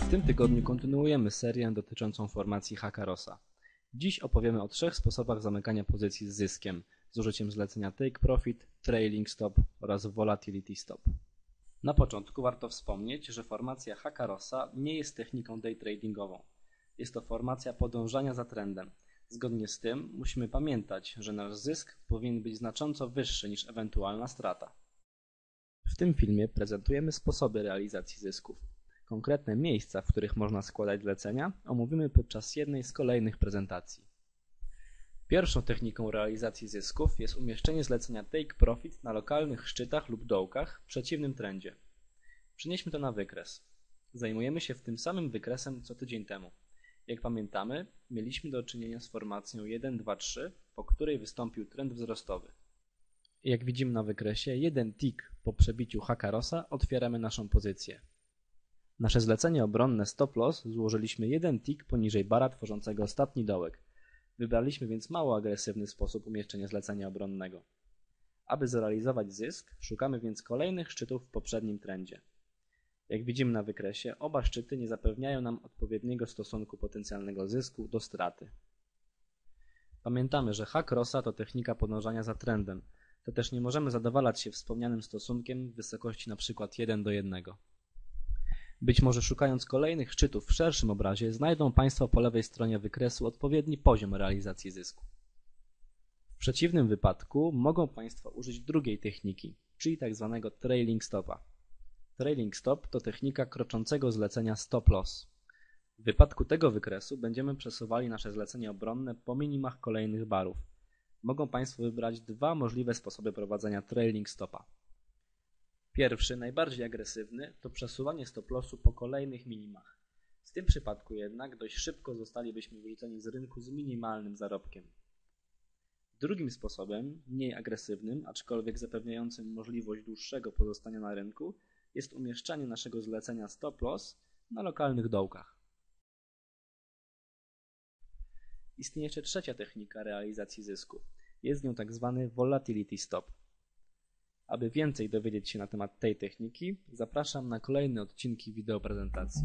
W tym tygodniu kontynuujemy serię dotyczącą formacji Hakarosa. Dziś opowiemy o trzech sposobach zamykania pozycji z zyskiem z użyciem zlecenia Take Profit, Trailing Stop oraz Volatility Stop. Na początku warto wspomnieć, że formacja Hakarosa nie jest techniką day tradingową. Jest to formacja podążania za trendem. Zgodnie z tym musimy pamiętać, że nasz zysk powinien być znacząco wyższy niż ewentualna strata. W tym filmie prezentujemy sposoby realizacji zysków. Konkretne miejsca, w których można składać zlecenia, omówimy podczas jednej z kolejnych prezentacji. Pierwszą techniką realizacji zysków jest umieszczenie zlecenia Take Profit na lokalnych szczytach lub dołkach w przeciwnym trendzie. Przenieśmy to na wykres. Zajmujemy się w tym samym wykresem co tydzień temu. Jak pamiętamy, mieliśmy do czynienia z formacją 1, 2, 3, po której wystąpił trend wzrostowy. Jak widzimy na wykresie, jeden tick po przebiciu Hakarosa otwieramy naszą pozycję. Nasze zlecenie obronne stop loss złożyliśmy jeden tick poniżej bara tworzącego ostatni dołek. Wybraliśmy więc mało agresywny sposób umieszczenia zlecenia obronnego. Aby zrealizować zysk, szukamy więc kolejnych szczytów w poprzednim trendzie. Jak widzimy na wykresie, oba szczyty nie zapewniają nam odpowiedniego stosunku potencjalnego zysku do straty. Pamiętamy, że hack Rossa to technika podążania za trendem, to też nie możemy zadowalać się wspomnianym stosunkiem w wysokości np. 1 do 1. Być może szukając kolejnych szczytów w szerszym obrazie znajdą Państwo po lewej stronie wykresu odpowiedni poziom realizacji zysku. W przeciwnym wypadku mogą Państwo użyć drugiej techniki, czyli tzw. Tak trailing stopa. Trailing stop to technika kroczącego zlecenia stop loss. W wypadku tego wykresu będziemy przesuwali nasze zlecenie obronne po minimach kolejnych barów. Mogą Państwo wybrać dwa możliwe sposoby prowadzenia trailing stopa. Pierwszy, najbardziej agresywny, to przesuwanie stop-lossu po kolejnych minimach. W tym przypadku jednak dość szybko zostalibyśmy wyrzuceni z rynku z minimalnym zarobkiem. Drugim sposobem, mniej agresywnym, aczkolwiek zapewniającym możliwość dłuższego pozostania na rynku, jest umieszczanie naszego zlecenia stop-loss na lokalnych dołkach. Istnieje jeszcze trzecia technika realizacji zysku. Jest nią tak zwany volatility stop. Aby więcej dowiedzieć się na temat tej techniki, zapraszam na kolejne odcinki wideo prezentacji.